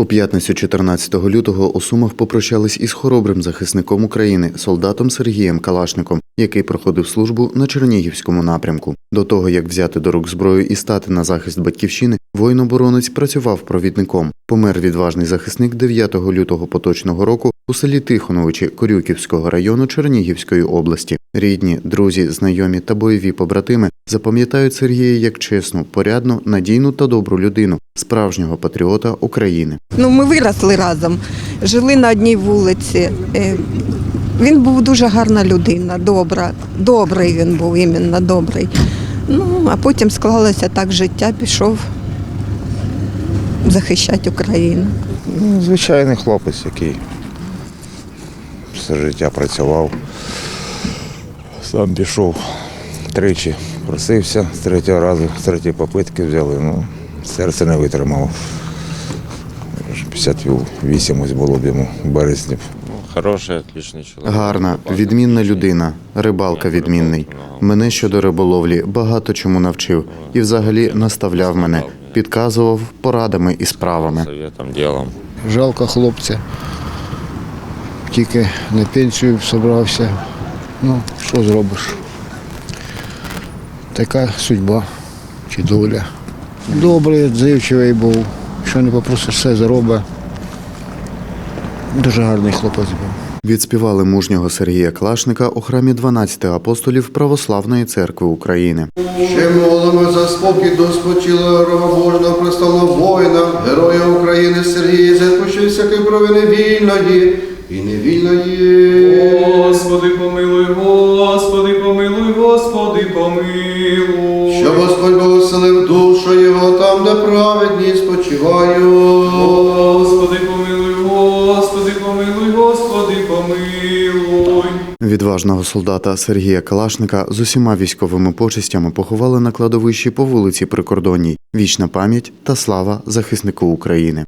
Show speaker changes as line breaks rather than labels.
У п'ятницю 14 лютого у Сумах попрощались із хоробрим захисником України, солдатом Сергієм Калашником, який проходив службу на Чернігівському напрямку. До того як взяти до рук зброю і стати на захист батьківщини, воїн-оборонець працював провідником. Помер відважний захисник 9 лютого поточного року у селі Тихоновичі Корюківського району Чернігівської області. Рідні, друзі, знайомі та бойові побратими запам'ятають Сергія як чесну, порядну, надійну та добру людину, справжнього патріота України.
Ну, ми виросли разом, жили на одній вулиці. Е, Він був дуже гарна людина, добра. Добрий він був, іменно добрий. Ну, а потім склалося так життя, пішов захищати Україну.
Ну, звичайний хлопець, який все життя працював. Сам пішов тричі, просився з третього разу, з третьої попитки взяли. Ну, серце не витримало. 58 ось було б йому в березні.
Хороший, отличный человек.
Гарна, відмінна людина, рибалка відмінний. Мене щодо риболовлі багато чому навчив і взагалі наставляв мене, підказував порадами і справами.
Жалко хлопця. Тільки на пенсію зібрався. Ну, що зробиш? Така судьба чи доля. Добрий, відзивчивий був. Що не попросиш, все заробить. Дуже гарний хлопець був.
Відспівали мужнього Сергія Клашника у храмі 12 апостолів Православної церкви України.
Ще молимо за спокій до спочилого Божого престолу воїна, героя України Сергія, запущу всякої провини вільної і невільної.
Господи, помилуй, помилуй.
Господь благословив душу його там, де праведні спочивають.
Господи, помилуй, Господи, помилуй, Господи, помилуй.
Відважного солдата Сергія Калашника з усіма військовими почестями поховали на кладовищі по вулиці Прикордонній. Вічна пам'ять та слава захиснику України.